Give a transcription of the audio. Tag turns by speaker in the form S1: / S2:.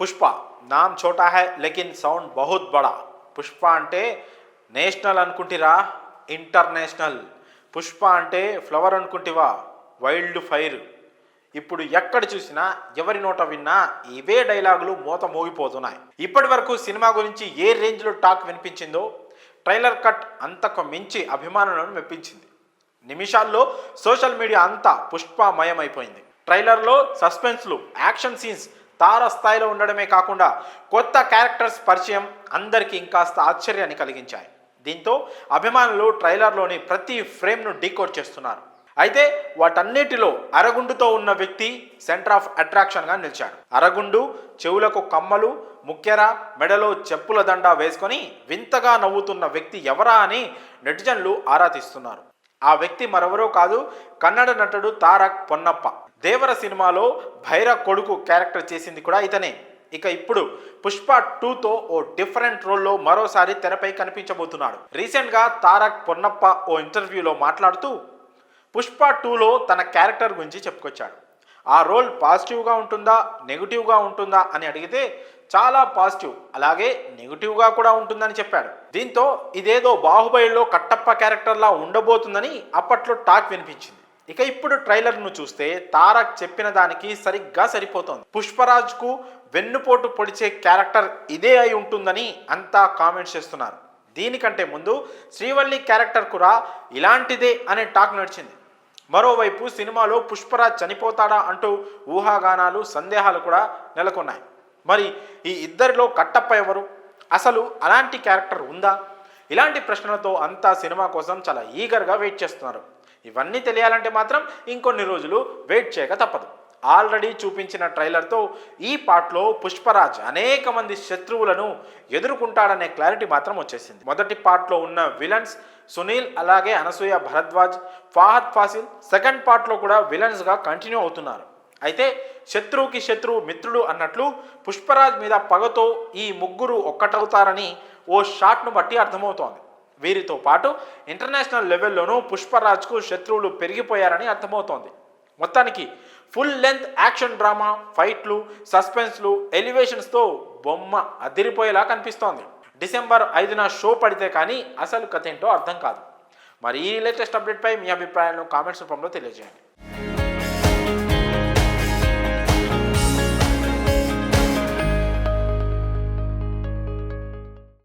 S1: పుష్ప నామ్ చోటా high లెకిన్ sound బహుత్ బడా. పుష్ప అంటే నేషనల్ అనుకుంటిరా? ఇంటర్నేషనల్. పుష్ప అంటే ఫ్లవర్ అనుకుంటివా? Wild fire. ఇప్పుడు ఎక్కడ చూసినా ఎవరి నోట విన్నా ఇవే డైలాగులు మూత మోగిపోతున్నాయి. ఇప్పటి వరకు సినిమా గురించి ఏ రేంజ్లో టాక్ వినిపించిందో ట్రైలర్ కట్ అంతకు మించి అభిమానులను మెప్పించింది. నిమిషాల్లో సోషల్ మీడియా అంతా పుష్పమయమైపోయింది. ట్రైలర్లో సస్పెన్స్లు యాక్షన్ సీన్స్ తార స్థాయిలో ఉండడమే కాకుండా కొత్త క్యారెక్టర్స్ పరిచయం అందరికీ ఇంకాస్త ఆశ్చర్యాన్ని కలిగించాయి. దీంతో అభిమానులు ట్రైలర్లోని ప్రతి ఫ్రేమ్ను డీకోడ్ చేస్తున్నారు. అయితే వాటన్నిటిలో అరగుండుతో ఉన్న వ్యక్తి సెంటర్ ఆఫ్ అట్రాక్షన్గా నిలిచాడు. అరగుండు చెవులకు కమ్మలు ముక్కెర మెడలో చెప్పుల దండ వేసుకొని వింతగా నవ్వుతున్న వ్యక్తి ఎవరా అని నెటిజన్లు ఆరా తీస్తున్నారు. ఆ వ్యక్తి మరెవరో కాదు కన్నడ నటుడు తారక్ పొన్నప్ప. దేవర సినిమాలో భైర కొడుకు క్యారెక్టర్ చేసింది కూడా ఇతనే. ఇక ఇప్పుడు పుష్ప టూతో ఓ డిఫరెంట్ రోల్లో మరోసారి తెరపై కనిపించబోతున్నాడు. రీసెంట్గా తారక్ పొన్నప్ప ఓ ఇంటర్వ్యూలో మాట్లాడుతూ పుష్ప టూలో తన క్యారెక్టర్ గురించి చెప్పుకొచ్చాడు. ఆ రోల్ పాజిటివ్గా ఉంటుందా నెగిటివ్గా ఉంటుందా అని అడిగితే చాలా పాజిటివ్ అలాగే నెగిటివ్గా కూడా ఉంటుందని చెప్పాడు. దీంతో ఇదేదో బాహుబలిలో కట్టప్ప క్యారెక్టర్లా ఉండబోతుందని అప్పట్లో టాక్ వినిపించింది. ఇక ఇప్పుడు ట్రైలర్ను చూస్తే తారక్ చెప్పిన దానికి సరిగ్గా సరిపోతోంది. పుష్పరాజ్కు వెన్నుపోటు పొడిచే క్యారెక్టర్ ఇదే అయి ఉంటుందని అంతా కామెంట్స్ చేస్తున్నారు. దీనికంటే ముందు శ్రీవల్లి క్యారెక్టర్ కూడా ఇలాంటిదే అనే టాక్ నడిచింది. మరోవైపు సినిమాలో పుష్పరాజ్ చనిపోతాడా అంటూ ఊహాగానాలు సందేహాలు కూడా నెలకొన్నాయి. మరి ఈ ఇద్దరిలో కట్టప్ప ఎవరు? అసలు అలాంటి క్యారెక్టర్ ఉందా? ఇలాంటి ప్రశ్నలతో అంతా సినిమా కోసం చాలా ఈగర్గా వెయిట్ చేస్తున్నారు. ఇవన్నీ తెలియాలంటే మాత్రం ఇంకొన్ని రోజులు వెయిట్ చేయక తప్పదు. ఆల్రెడీ చూపించిన ట్రైలర్తో ఈ పార్ట్లో పుష్పరాజ్ అనేక మంది శత్రువులను ఎదుర్కొంటాడనే క్లారిటీ మాత్రం వచ్చేసింది. మొదటి పార్ట్లో ఉన్న విలన్స్ సునీల్ అలాగే అనసూయ భరద్వాజ్ ఫాహద్ ఫాసిల్ సెకండ్ పార్ట్లో కూడా విలన్స్గా కంటిన్యూ అవుతున్నారు. అయితే శత్రువుకి శత్రువు మిత్రుడు అన్నట్లు పుష్పరాజ్ మీద పగతో ఈ ముగ్గురు ఒక్కటవుతారని ఓ షాట్ను బట్టి అర్థమవుతోంది. వీరితో పాటు ఇంటర్నేషనల్ లెవెల్లోనూ పుష్పరాజ్కు శత్రువులు పెరిగిపోయారని అర్థమవుతోంది. మొత్తానికి ఫుల్ లెంత్ యాక్షన్ డ్రామా ఫైట్లు సస్పెన్స్లు ఎలివేషన్స్తో బొమ్మ అదిరిపోయేలా కనిపిస్తోంది. డిసెంబర్ ఐదున షో పడితే కానీ అసలు కథ ఏంటో అర్థం కాదు. మరి ఈ లేటెస్ట్ అప్డేట్పై మీ అభిప్రాయాలను కామెంట్స్ రూపంలో తెలియజేయండి.